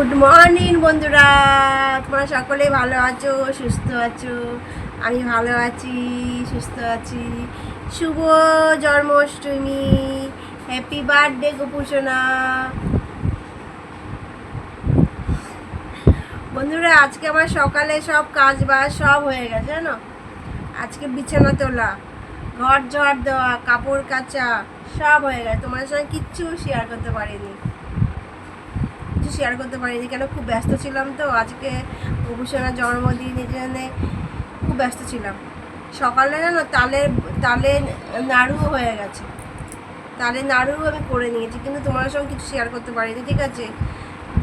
Good morning বন্ধুরা। তোমরা সকলে ভালো আছো, সুস্থ আছো? আমি ভালো আছি, সুস্থ আছি। শুভ জন্মাষ্টমী। হ্যাপি বার্থডে গোপুসোনা। বন্ধুরা, আজকে আমার সকালে সব কাজ বাজ সব হয়ে গেছে, জানো? আজকে বিছানা তোলা, ঘর ঝড় দেওয়া, কাপড় কাচা, সব হয়ে গেছে। তোমার সঙ্গে কিচ্ছু শেয়ার করতে পারিনি। কিছু শেয়ার করতে পারিনি কেন? খুব ব্যস্ত ছিলাম তো। আজকে অভূষণার জন্মদিন, এই জন্যে খুব ব্যস্ত ছিলাম। সকালে জানো তালের তালে নাড়ুও হয়ে গেছে। তালে নাড়ুও আমি করে নিয়েছি, কিন্তু তোমার সঙ্গে কিছু শেয়ার করতে পারিনি, ঠিক আছে?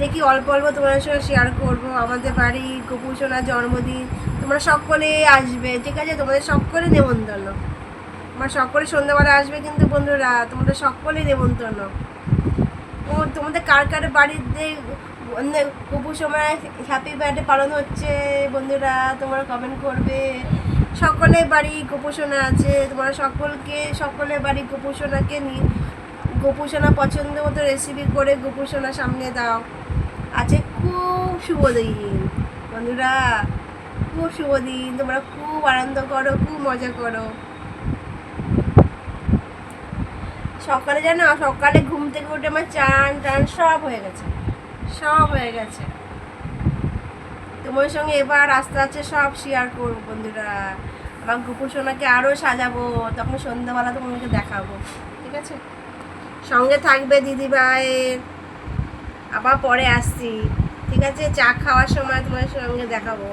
দেখি অল্প অল্প তোমার সঙ্গে শেয়ার করব। আমাদের বাড়ি গোপুসোনার জন্মদিন, তোমরা সকলে আসবে, ঠিক আছে? তোমাদের সকলে নেমন্তন্ন। আমার সকলে সন্ধ্যাবেলা আসবে কিন্তু বন্ধুরা তোমাদের সকলেই নেমন্তন্ন। তোমাদের কার কার বাড়িতে মানে গোপু সময় হ্যাপি বার্থডে পালন হচ্ছে? বন্ধুরা, তোমরা কমেন্ট করবে। সকলের বাড়ি গোপোষণা আছে। তোমরা সকলকে, সকলের বাড়ি গোপোষণাকে নিয়ে গোপোষণা পছন্দ মতো রেসিপি করে গোপোষণা সামনে দাও। আছে খুব শুভ দিন। বন্ধুরা, খুব শুভ দিন। তোমরা খুব আনন্দ করো, খুব মজা করো। সকালে জানো, সকালে ঘুম থেকে উঠে আমার চান টান সব হয়ে গেছে। সব হয়ে গেছে। তোমার সঙ্গে এবার আস্তে আস্তে সব শেয়ার করব বন্ধুরা। আমার গুপুর সোনাকে আরও সাজাবো, তখন সন্ধ্যাবেলা তোমাকে দেখাবো, ঠিক আছে? সঙ্গে থাকবে দিদিভাইয়ের আবার পরে আসছি, ঠিক আছে? চা খাওয়ার সময় তোমার সঙ্গে দেখাবো।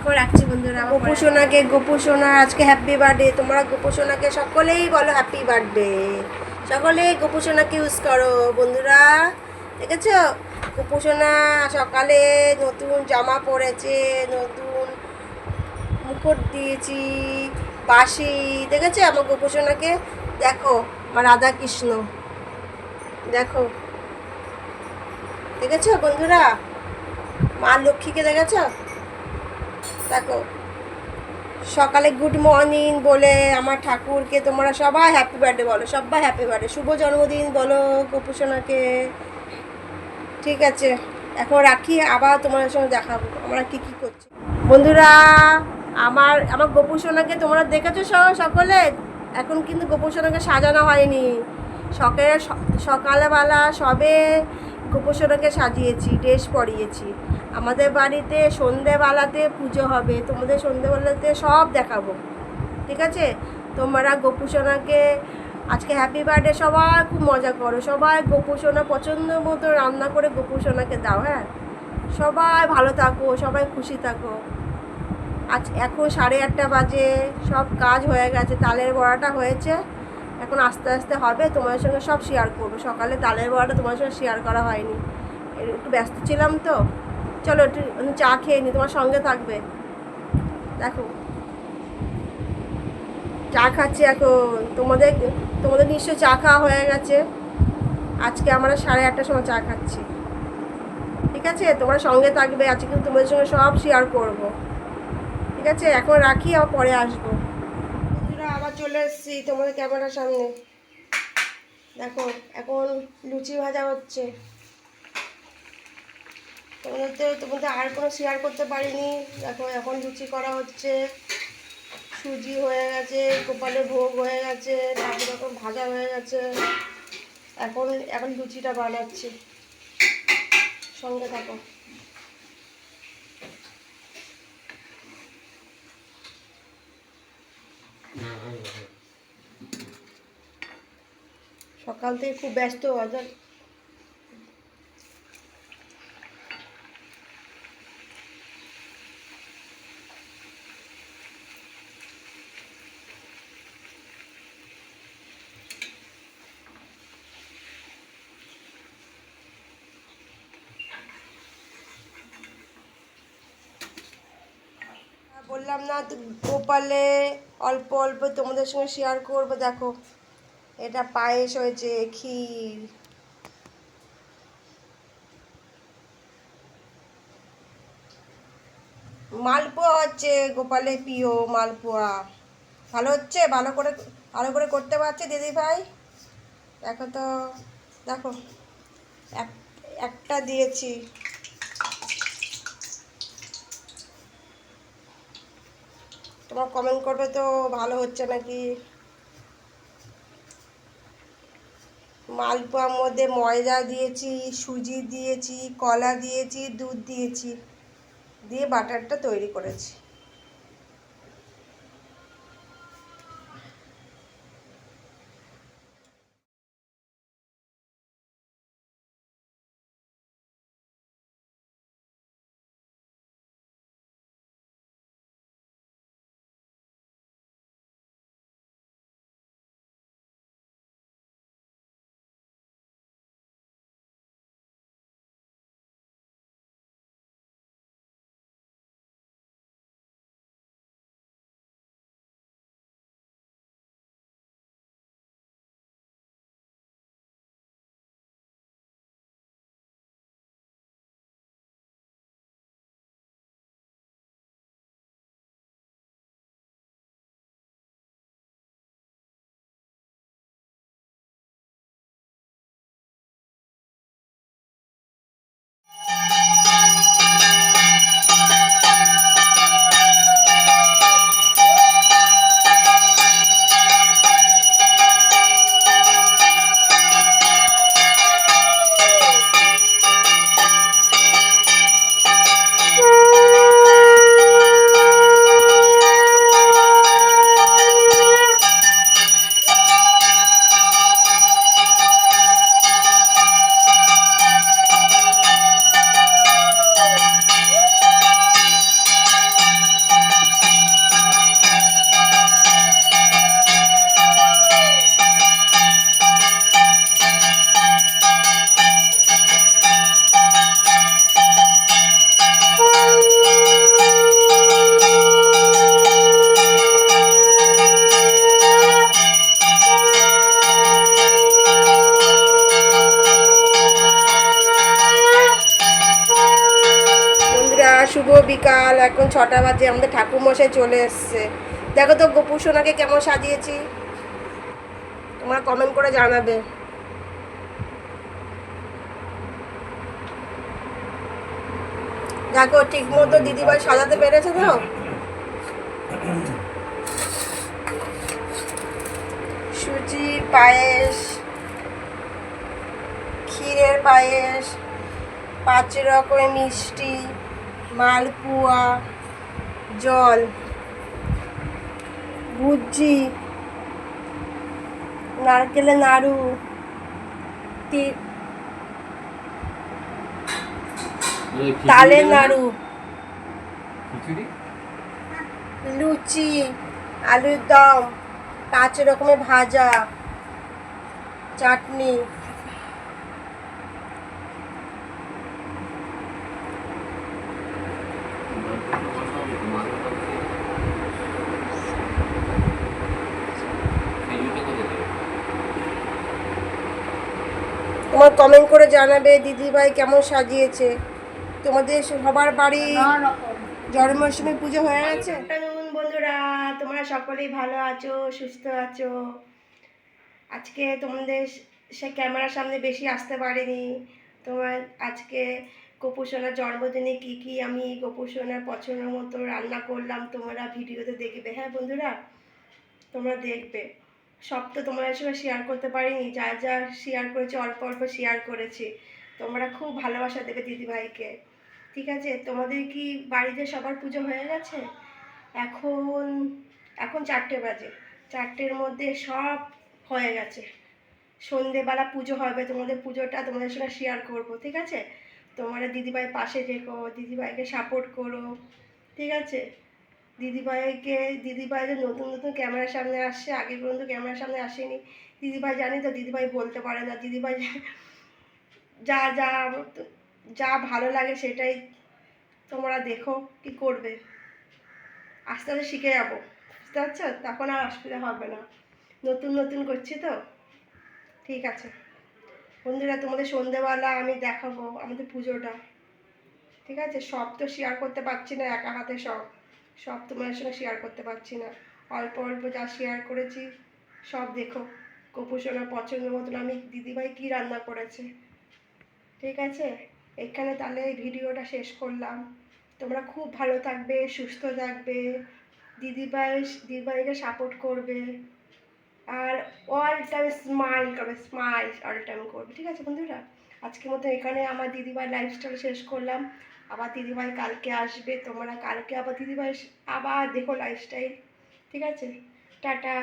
এখন রাখছি বন্ধুরা গোপুসোনাকে, গোপুসোনা, আজকে হ্যাপি বার্থডে তোমরা গোপুসোনাকে সকলেই বলো হ্যাপি বার্থডে সকলেই গোপুসোনাকে ইউজ করো, বন্ধুরা। দেখেছ? গোপুসোনা সকালে নতুন জামা পরেছে, নতুন মুকুট দিয়েছি বাসি দেখেছ? আমার গোপুসোনাকে? দেখো, আমার রাধা কৃষ্ণ দেখো। দেখেছ বন্ধুরা? মা লক্ষ্মীকে দেখেছ? দেখো, সকালে গুড মর্নিং বলে আমার ঠাকুরকে তোমরা সবাই হ্যাপি বার্থডে বলো, সবাই হ্যাপি বার্থডে শুভ জন্মদিন বলো গোপুসোনাকে। ঠিক আছে, এখন রাখি, আবার তোমাদের সঙ্গে দেখাবো, আমরা কি কি করছি। বন্ধুরা, আমার আমার গোপুসোনাকে তোমরা দেখেছ সকলে? এখন কিন্তু গোপুসোনাকে সাজানো হয়নি। সকালে সকালবেলা সবে গোপুসোনাকে সাজিয়েছি, ড্রেস পরিয়েছি। আমাদের বাড়িতে সন্ধেবেলাতে পুজো হবে। তোমাদের সন্ধেবেলাতে সব দেখাবো। ঠিক আছে? তোমরা গোপুসোনাকে আজকে হ্যাপি বার্থডে সবাই খুব মজা করো। সবাই গোপুসোনা পছন্দ মতো রান্না করে গোপুসোনাকে দাও হ্যাঁ? সবাই ভালো থাকো, সবাই খুশি থাকো। আজ এখন সাড়ে আটটা বাজে, সব কাজ হয়ে গেছে, তালের বড়াটা হয়েছে। এখন আস্তে আস্তে হবে, তোমাদের সঙ্গে সব শেয়ার করব। সকালে তালের বড়াটা তোমার সঙ্গে শেয়ার করা হয়নি। একটু ব্যস্ত ছিলাম তো। চলো একটু চা খেয়ে নি, তোমার সঙ্গে থাকবে। দেখো। চা খাচ্ছি এখন। তোমাদের তোমাদের নিশ্চয় চা খাওয়া হয়ে গেছে। আজকে আমরা সাড়ে আটটার সময় চা খাচ্ছি। ঠিক আছে? তোমরা সঙ্গে থাকবে। আজকে কিন্তু তোমাদের সঙ্গে সব শেয়ার করব। ঠিক আছে? এখন রাখি, আবার পরে আসব। বন্ধুরা, আবার চলে এসেছি তোমাদের ক্যামেরার সামনে। দেখো, এখন লুচি ভাজা হচ্ছে। তোমাদের তো তোমাদের আর কোনো শেয়ার করতে পারিনি। দেখো, এখন লুচি করা হচ্ছে। সুজি হয়ে গেছে, গোপালের ভোগ হয়ে গেছে তারপর এখন ভাজা হয়ে গেছে। এখন এখন লুচিটা বানাচ্ছি। সঙ্গে থাকো। সকাল থেকে খুব ব্যস্ত, আজ বললাম, না গোপালে অল্প অল্প তোমাদের সঙ্গে শেয়ার করব। দেখো, এটা পায়েস হয়েছে, ক্ষীর। মালপোয়া হচ্ছে গোপালে প্রিয় মালপোয়া। ভালো হচ্ছে? ভালো করে ভালো করে করতে পারছে দিদি ভাই দেখো তো, দেখো, এক, একটা দিয়েছি। তোমার কমেন্ট করবে তো ভালো হচ্ছে নাকি? মালপোয়ার মধ্যে ময়দা দিয়েছি, সুজি দিয়েছি, কলা দিয়েছি, দুধ দিয়েছি, দিয়ে বাটারটা তৈরি করেছি। বিকাল, এখন ছটা বাজে, আমাদের ঠাকুর মশাই চলে এসছে। দেখো তো গোপু সোনাকে কেমন সাজিয়েছি। তোমরা কমেন্ট করে জানাবে। দেখো, ঠিক মতো দিদিভাই সাজাতে পেরেছে তো? সুজির পায়েস, ক্ষীরের পায়েস, পাঁচ রকমের মিষ্টি। মালপোয়া জল ভুজি নারকেলের নাড়ু তালের নাড়ু। লুচি আলুর দম পাঁচ রকমের ভাজা চাটনি। তোমার কমেন্ট করে জানাবে, দিদিভাই কেমন সাজিয়েছে? তোমাদের সবার বাড়ি জন্মাষ্টমী পুজো হয়ে গেছে? বন্ধুরা, তোমরা সকলেই ভালো আছো, সুস্থ আছো? আজকে তোমাদের সে ক্যামেরার সামনে বেশি আসতে পারিনি। তোমার আজকে গোপুসোনার জন্মদিনে কী কী আমি গোপুসোনার পছন্দ মতো রান্না করলাম, তোমরা ভিডিওতে দেখবে। হ্যাঁ বন্ধুরা, তোমরা দেখবে। সব তো তোমাদের সঙ্গে শেয়ার করতে পারিনি। যা যা শেয়ার করেছি, অল্প অল্প শেয়ার করেছি। তোমরা খুব ভালোবাসা দেবে দিদিভাইকে। ঠিক আছে? তোমাদের কি বাড়িতে সবার পুজো হয়ে গেছে? এখন এখন চারটে বাজে। চারটের মধ্যে সব হয়ে গেছে। সন্ধেবেলা পুজো হবে, তোমাদের পুজোটা তোমাদের সঙ্গে শেয়ার করব, ঠিক আছে? তোমরা দিদিভাই পাশে থেকো, দিদিভাইকে সাপোর্ট করো, ঠিক আছে? দিদিভাইকে, দিদিভাই যে নতুন নতুন ক্যামেরার সামনে আসছে, আগে পর্যন্ত ক্যামেরার সামনে আসেনি। দিদিভাই জানি তো, দিদিভাই বলতে পারে না। দিদিভাই যা যা যা ভালো লাগে সেটাই তোমরা দেখো কি করবে। আস্তে আস্তে শিখে যাব। বুঝতে পারছ? তখন আর অসুবিধা হবে না। নতুন নতুন করছি তো। ঠিক আছে। বন্ধুরা, তোমাদের সন্ধেবেলা আমি দেখাবো আমাদের পুজোটা। ঠিক আছে? সব তো শেয়ার করতে পারছি না, একা হাতে সব। সব তোমাদের সঙ্গে শেয়ার করতে পারছি না। অল্প অল্প যা শেয়ার করেছি, সব দেখো। কপুসোনার পছন্দ মতন আমি দিদিভাই কী রান্না করেছে। ঠিক আছে? এখানে তাহলে এই ভিডিওটা শেষ করলাম। তোমরা খুব ভালো থাকবে, সুস্থ থাকবে। দিদিভাই, দিদিভাইকে সাপোর্ট করবে। আর অল টাইম স্মাইল করবে স্মাইল অল টাইম করবে। ঠিক আছে বন্ধুরা? আজকের মতো এখানে আমার দিদিভাই লাইফস্টাইল শেষ করলাম। আবার দিদিভাই কালকে আসবে তোমরা কালকে আবার দিদিভাই আবার দেখো লাইফস্টাইল ঠিক আছে? টাটা।